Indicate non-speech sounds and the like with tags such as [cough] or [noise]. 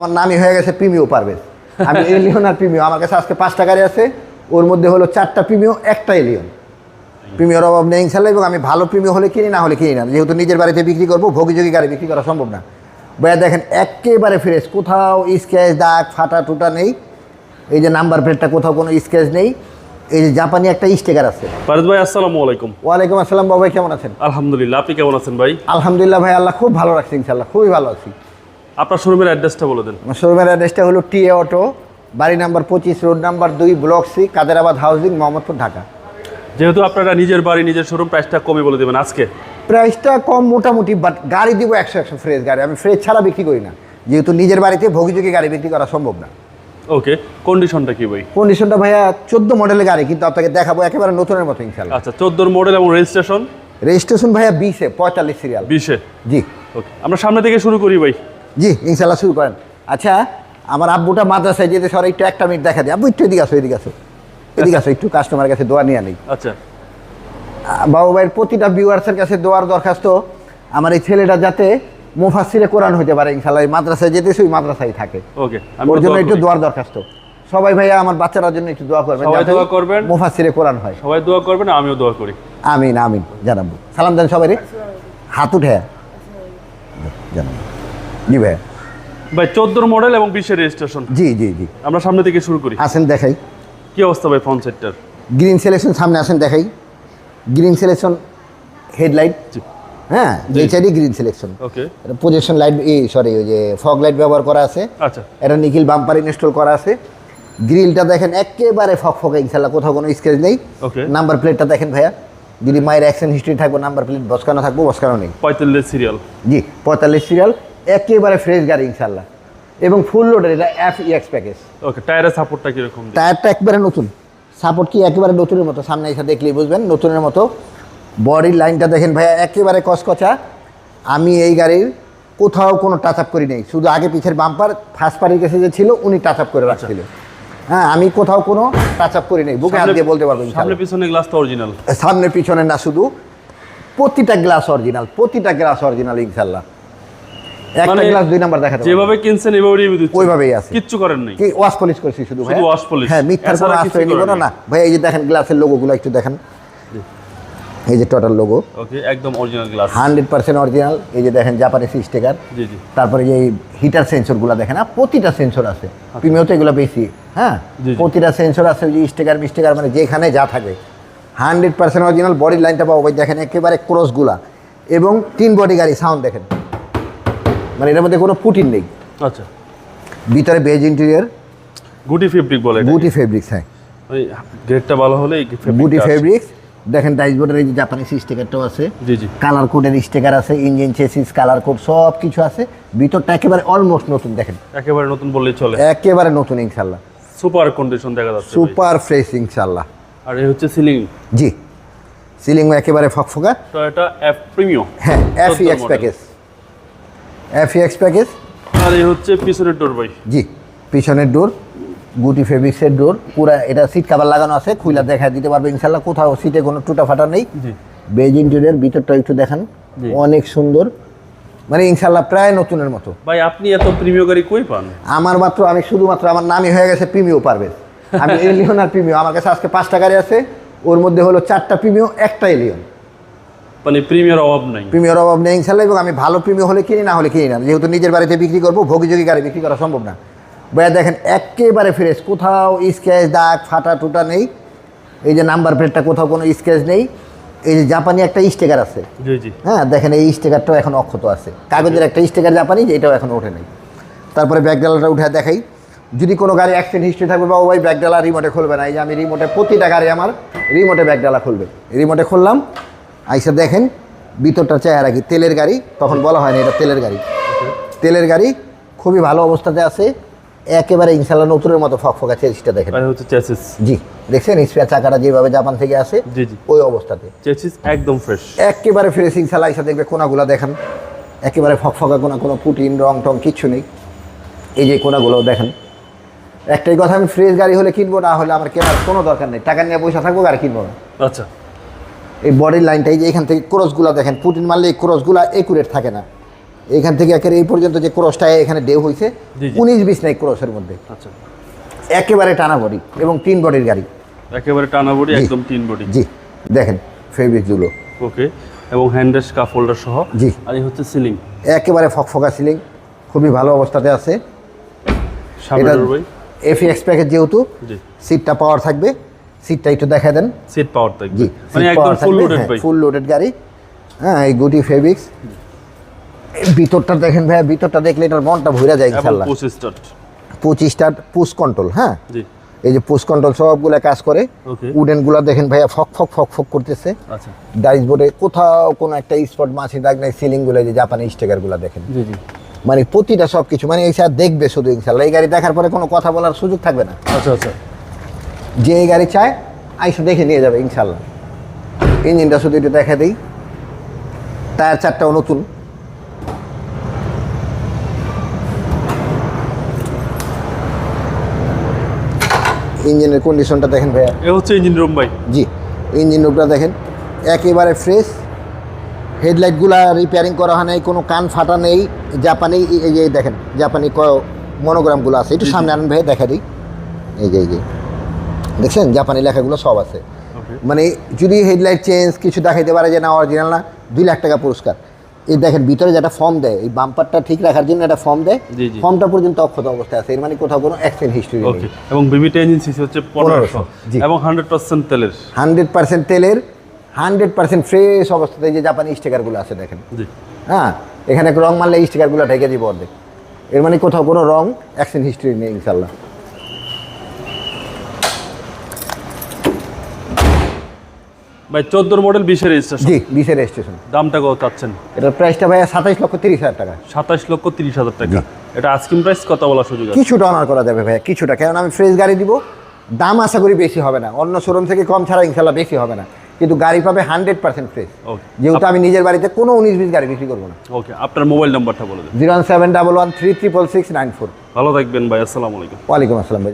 আমার নামই হয়ে গেছে প্রিমিও পারভেজ। আমি এলিয়ন আর প্রিমিও। আমার কাছে আজকে পাঁচটা গাড়ি আছে। ওর মধ্যে হলো চারটা প্রিমিও একটা এলিয়ন প্রিমিয়র অভাব নেই ইনশাল্লাহ এবং আমি ভালো প্রিমিও হলে কিনি না হলে কিনি না। যেহেতু নিজের বাড়িতে বিক্রি করব ভোগীযোগী গাড়ি বিক্রি করা সম্ভব না। ভাইয়া দেখেন একেবারে ফ্রেশ। কোথাও স্ক্যাচ দাগ ফাটা টুটা নেই। এই যে নাম্বার প্লেটটা কোথাও কোনো স্ক্যাচ নেই। এই যে জাপানি একটা স্টিকার আছে। ফারুদ ভাই আসসালামু আলাইকুম। ওয়ালাইকুম আসসালাম বাবা কেমন আছেন? আলহামদুলিল্লাহ আপনি কেমন আছেন ভাই? আলহামদুলিল্লাহ ভাই আল্লাহ খুব ভালো রাখছে ইনশাল্লাহ খুবই ভালো আছি। আপনার শোরুমের অ্যাড্রেসটা বলে দেন। শোরুমের অ্যাড্রেসটা হলো টি এ অটো বাড়ি নাম্বার পঁচিশ রোড নাম্বার দুই block C Kaderabad housing Mohammadpur Dhaka. যেহেতু আপনারা নিজের বাড়ি নিজের শোরুম প্রাইসটা কমে বলে দেবেন আজকে। প্রাইসটা কম মোটামুটি বাট গাড়ি দিব একশো একশো ফ্রেশ গাড়ি। আমি ফ্রেশ ছাড়া বিক্রি করি না। যেহেতু নিজের বাড়িতে ভোগীযোগী গাড়ি বিক্রি করা সম্ভব না। ওকে কন্ডিশনটা কি ভাই? কন্ডিশনটা ভাইয়া চোদ্দ মডেলের গাড়ি কিন্তু আপনাকে দেখাবো একেবারে নতুনের মতো ইনশাল্লাহ আচ্ছা চোদ্দোর মডেল এবং রেজিস্ট্রেশন রেজিস্ট্রেশন ভাইয়া বিশে পঁয়তাল্লিশ সিরিয়াল বিশে? জি। ওকে আমরা সামনে থেকে শুরু করি ভাই। জি ইনশাল্লাহ শুরু করেন। আচ্ছা আমার আব্বুটা মাদ্রাসায় যেতে সর একটু একটা মিনিট দেখা দিই আব্বু একটু এদিকে আসো এদিকে আসো। এদিকে আসো একটু কাস্টমারের কাছে দোয়া নিয়ে নেই। আচ্ছা। বাবু ভাইয়ের প্রতিটা ভিউয়ার্সের কাছে দোয়ার দরখাস্ত। আমার এই ছেলেটা যাতে মুফাসিরে কোরআন হতে পারে ইনশাল্লাহ এই মাদ্রাসায় যেতেছে ওই মাদ্রাসায় থাকে। ওকে ওর জন্য একটু দোয়ার দরখাস্ত। সবাই ভাইয়া আমার বাচ্চাটার জন্য একটু দোয়া করবেন সবাই যাতে দোয়া করবেন। মুফাসিরে কোরআন হয়। সবাই দোয়া করবেন আমিও দোয়া করি। আমিন আমিন জানাব। সালাম দেন সবাই হাত উঠে। জানাব। জি ভাইয়া ভাই চোদ্দোর মডেল এবং বিশের রেজিস্ট্রেশন জি জি জি। আমরা সামনে থেকে শুরু করি। আসেন দেখাই। কি অবস্থা ভাই ফোন সেটটার গ্রিন সিলেকশন সামনে আসেন দেখাই। গ্রিন সিলেকশন হেডলাইট হ্যাঁ জি। এই সাইডে green selection okay projection light এই সরি ওই যে ফগ লাইট ব্যবহার করা আছে। আচ্ছা। এটা নিখিল বাম্পার ইনস্টল করা আছে। গ্রিলটা দেখেন একেবারে ফক ফকে ইনশাল্লাহ কোথাও কোনো স্কেচ নেই। Okay. নাম্বার প্লেটটা দেখেন ভাইয়া। যদি মায়ের অ্যাকশন হিস্ট্রি থাকবে নাম্বার প্লেট বসকানো থাকব বসকানো নেই। পঁয়তাল্লিশ সিরিয়াল জি পঁয়তাল্লিশ সিরিয়াল একেবারে ফ্রেশ গাড়ি ইনশাল্লাহ এবং ফুল লোডের এটা এফ ইএক্স প্যাকেজ ওকে টায়ারের সাপোর্টটা কীরকম টায়ারটা একবারে নতুন। সাপোর্ট কি একেবারে নতুনের মতো? সামনে এসে দেখলেই বুঝবেন নতুনের মতো। বডির লাইনটা দেখেন ভাইয়া একেবারে কসকচা আমি এই গাড়ির কোথাও কোনো টাচ আপ করি নাই। শুধু আগে পিছের বাম্পার ফার্স্ট পারির কাছে যে ছিল উনি টাচ আপ করে রাখছিল। হ্যাঁ আমি কোথাও কোনো টাচ আপ করি নাই। বুকে হাত দিয়ে বলতে পারব সামনে। পিছনে গ্লাসটা অরিজিনাল সামনে পিছনে না শুধু প্রতিটা গ্লাস অরিজিনাল প্রতিটা গ্লাস অরিজিনাল ইনশাল্লাহ একটা গ্লাস দুই নাম্বার দেখাতে যেভাবে কিনছেন এভাবে রিভিউ দিচ্ছেন। ওইভাবেই আছে। কিচ্ছু করেন নাই। কি ওয়াশ পলিশ করছি শুধু ভাই শুধু wash হ্যাঁ মিথ্যার কোনো আশ্রয় নিব না না। ভাই এই যে দেখেন গ্লাসের লোগোগুলো একটু দেখেন। এই যে টোটাল লোগো ওকে একদম original glass hundred percent original এই যে দেখেন জাপানিজ স্টিকার জি জি। তারপরে যে হিটার সেন্সরগুলো দেখেন না প্রতিটা সেন্সর আছে। প্রিমিয়তে এগুলো বেশি হ্যাঁ। প্রতিটা সেন্সর আছে ওই যে স্টিকার মিস্টিকার মানে যেখানে যা থাকে। হান্ড্রেড পার্সেন্ট অরিজিনাল বডি লাইনটা পাবো দেখেন একেবারে ক্রসগুলা এবং তিন বডি গাড়ি সাউন্ড দেখেন। মানে এটার মধ্যে কোনো পুটিন নেই। আচ্ছা। ভিতরে বেজ ইন্টেরিয়ার গুটি ফেব্রিক বলে গুটি বুটি ফেব্রিক্স হ্যাঁ। ওই গ্রেডটা ভালো হলে গুটি। ফেব্রিক্স দেখেন ডাইসবোর্ডের এই যে জাপানিজ স্টিকারটাও আছে। জি জি। কালার কোডের স্টিকার আছে ইঞ্জিন চেসিস কালার কোড সব কিছু আছে। ভিতরটা একেবারে অলমোস্ট নতুন দেখেন। একেবারে নতুন বললেই চলে। একেবারে নতুন ইনশাল্লাহ সুপার কন্ডিশন দেখা যাচ্ছে সুপার ফ্রেশ ইনশাল্লাহ আর এই হচ্ছে সিলিং জি। সিলিং একেবারে ফকফকা। তো এটা এফ প্রিমিয়াম হ্যাঁ F X package F X package আর এই হচ্ছে পিছনের ডোর ভাই। জি পিছনের ডোর গুটি ফেব্রিক্সের ডোর পুরা এটা সিট কাভার লাগানো আছে খুইলা দেখা দিতে পারবে ইনশাল্লাহ কোথাও সিটে কোনো টুটা ফাটা নেই। জি। বেজ ইন্টেরিয়ার ভিতরটা একটু দেখান অনেক সুন্দর। মানে ইনশাল্লাহ প্রায় নতুনের মতো। ভাই আপনি এত প্রিমিয়াম গাড়ি কই পান? আমার মাত্র আমি শুধুমাত্র আমার নামই হয়ে গেছে প্রিমিও পারবে। আমি [laughs] এলিয়ন আর প্রিমিও আমার কাছে আজকে পাঁচটা গাড়ি আছে ওর মধ্যে হলো চারটা প্রিমিও একটা এলিয়ন মানে প্রিমিয়ার অভাব নাই। প্রিমিয়র অভাব নেই ইনশাল্লাহ এবং আমি ভালো প্রিমিও হলে কিনি না হলে কিনি না। যেহেতু নিজের বাড়িতে বিক্রি করব ভোগীযোগী গাড়ি বিক্রি করা সম্ভব না। ভাইয়া দেখেন একেবারে ফ্রেশ কোথাও স্ক্যাচ দাগ ফাটা টুটা নেই। এই যে নাম্বার প্লেটটা কোথাও কোনো স্ক্যাচ নেই। এই যে জাপানি একটা স্টেকার আছে। হ্যাঁ দেখেন এই স্টিকারটাও এখন অক্ষত আছে। কাগজের একটা স্টিকার জাপানি এটাও এখন ওঠে নেই। তারপরে ব্যাগডালাটা উঠে দেখাই। যদি কোনো গাড়ি অ্যাক্সিডেন্ট হিস্ট্রি থাকবে বা ওই ব্যাগডালা রিমোটে খুলবে না। এই যে আমি রিমোটে প্রতিটা গাড়ি আমার রিমোটে ব্যাগডালা খুলবে। রিমোটে খুললাম আইসা দেখেন ভিতরটা চেহারা কি তেলের গাড়ি? তখন বলা হয় না এটা তেলের গাড়ি। তেলের গাড়ি খুবই ভালো অবস্থাতে আছে একেবারে ইনশাল্লাহ নতুনের মতো ফকফকা চেসিসটা দেখেন। আর চেসিস। জি দেখছেন স্পেয়ার চাকাটা যেভাবে জাপান থেকে আসে ওই অবস্থাতে। চেসিস একদম ফ্রেশ একেবারে ফ্রেশ ছাড়া এসে দেখবে কোনাগুলো দেখেন। একেবারে ফকফকা কোনা কোনো পুটিন রং টং কিচ্ছু নেই। এই যে কোনাগুলো দেখেন। একটাই কথা আমি ফ্রেশ গাড়ি হলে কিনবো না হলে আমার কেনার কোনো দরকার নেই। টাকা নিয়ে পয়সা থাকব গাড়ি কিনবো না। আচ্ছা। এই বডির লাইনটা এই যে এখান থেকে ক্রসগুলো দেখেন পুটিন মারলে এই ক্রসগুলো একুরেট থাকে না। এখান থেকে একের এই পর্যন্ত যে ক্রসটা এখানে ডেউ হয়েছে। উনিশ বিশ নাই ক্রসের মধ্যে। আচ্ছা। একেবারে টানা বডি এবং তিন বডির গাড়ি। একেবারে টানা বডি একদম তিন বডি জি দেখেন ফেব্রিকগুলো ওকে এবং হ্যান্ডেস কাপ হোল্ডার সহ। জি। আর এই হচ্ছে সিলিং একেবারে ফকফকা সিলিং খুবই ভালো অবস্থাতে আছে। এটা এফএক্স প্যাকেজ যেহেতু সিটটা পাওয়ার থাকবে। সিটটা একটু দেখা দেন। সিট পাওয়ার থাকবে। জি মানে একদম ফুল লোডেড ভাই ফুল লোডেড গাড়ি। হ্যাঁ এই গুটি ফেব্রিক্স। ভিতরটা দেখেন ভাইয়া ভিতরটা দেখলে এটার মনটা ভরে যায় এবং ইনশাল্লাহ পুশ স্টার্ট পুশ কন্ট্রোল হ্যাঁ? জি। এই যে পুশ কন্ট্রোল সবগুলা কাজ করে। ওকে উডেনগুলা দেখেন ভাইয়া ফক ফক ফক ফক করতেছে। আচ্ছা। ডাইস বোর্ডে কোথাও কোনো একটা স্পট মাছি দাগ নাই সিলিংগুলো যে জাপানি স্টিকারগুলা দেখেন। জি জি। মানে প্রতিটা সব কিছু মানে এই স্যার দেখবে শুধু ইনশাল্লাহ এই গাড়ি দেখার পরে কোনো কথা বলার সুযোগ থাকবে না। আচ্ছা আচ্ছা। যে এই গাড়ি চায় আইসা দেখে নিয়ে যাবে ইনশাল্লাহ ইঞ্জিনটা শুধু একটু দেখা দিই। টায়ার চারটাও নতুন। ইঞ্জিনের কন্ডিশনটা দেখেন ভাইয়া। এ হচ্ছে ইঞ্জিন রুম ভাই। জি ইঞ্জিন রুমটা দেখেন। একেবারে ফ্রেশ হেডলাইটগুলা রিপেয়ারিং করা হয় নাই কোনো কান ফাটা নেই জাপানি এই যে দেখেন জাপানি ক মনোগ্রামগুলো আছে। একটু সামনে আনেন ভাই দেখা দিই। এই যে এই যে। দেখছেন? জাপানি লেখাগুলো সব আছে। মানে যদি হেডলাইট চেঞ্জ কিছু দেখাইতে পারে যে না অরিজিনাল না দুই লাখ টাকা পুরস্কার। এই দেখেন ভিতরে যেটা ফর্ম দেয় এই বাম্পারটা ঠিক রাখার জন্য একটা ফর্ম দেয়। ফর্মটা পর্যন্ত অক্ষত অবস্থায় আছে। এর মানে কোথাও কোনো অ্যাক্সিডেন্ট হিস্ট্রি নেই। এবং বিবিটা ইঞ্জিন সিসি হচ্ছে 1500 জি। এবং হান্ড্রেড পার্সেন্ট তেলের। হান্ড্রেড পার্সেন্ট তেলের হান্ড্রেড পার্সেন্ট ফ্রেশ অবস্থাতে যে জাপানি স্টিকারগুলো আছে দেখেন। জি। হ্যাঁ এখানে রং মারলে স্টিকারগুলো ঢেকে দিব অর্ধেক। এর মানে কোথাও কোনো রং অ্যাক্সিডেন্ট হিস্ট্রি নেই ইনশাল্লাহ ভাই চোদ্দোর মডেল বিশের রেজিস্ট্রেশন জি বিশের রেজিস্ট্রেশন দামটা কত চাচ্ছেন? এটার প্রাইসটা ভাইয়া সাতাইশ লক্ষ তিরিশ হাজার টাকা। সাতাশ লক্ষ তিরিশ হাজার টাকা। এটা আস্কিং প্রাইস কত বলার সুযোগ আছে? কিছুটা অনার করা যাবে ভাইয়া কিছুটা। কারণ আমি ফ্রেশ গাড়ি দিব দাম আশা করি বেশি হবে না। অন্য শোরুম থেকে কম ছাড়া ইনশাল্লাহ বেশি হবে না। কিন্তু গাড়ি পাবে হান্ড্রেড পার্সেন্ট ফ্রেশ যেহেতু আমি নিজের বাড়িতে কোনো উনিশ বিশ গাড়ি বিক্রি করব না। ওকে আপনার মোবাইল নাম্বারটা বলে দেন। Zero one seven double one three triple six nine four. ভালো থাকবেন ভাই আসসালামু আলাইকুম। ওয়ালাইকুম আসসালাম ভাই।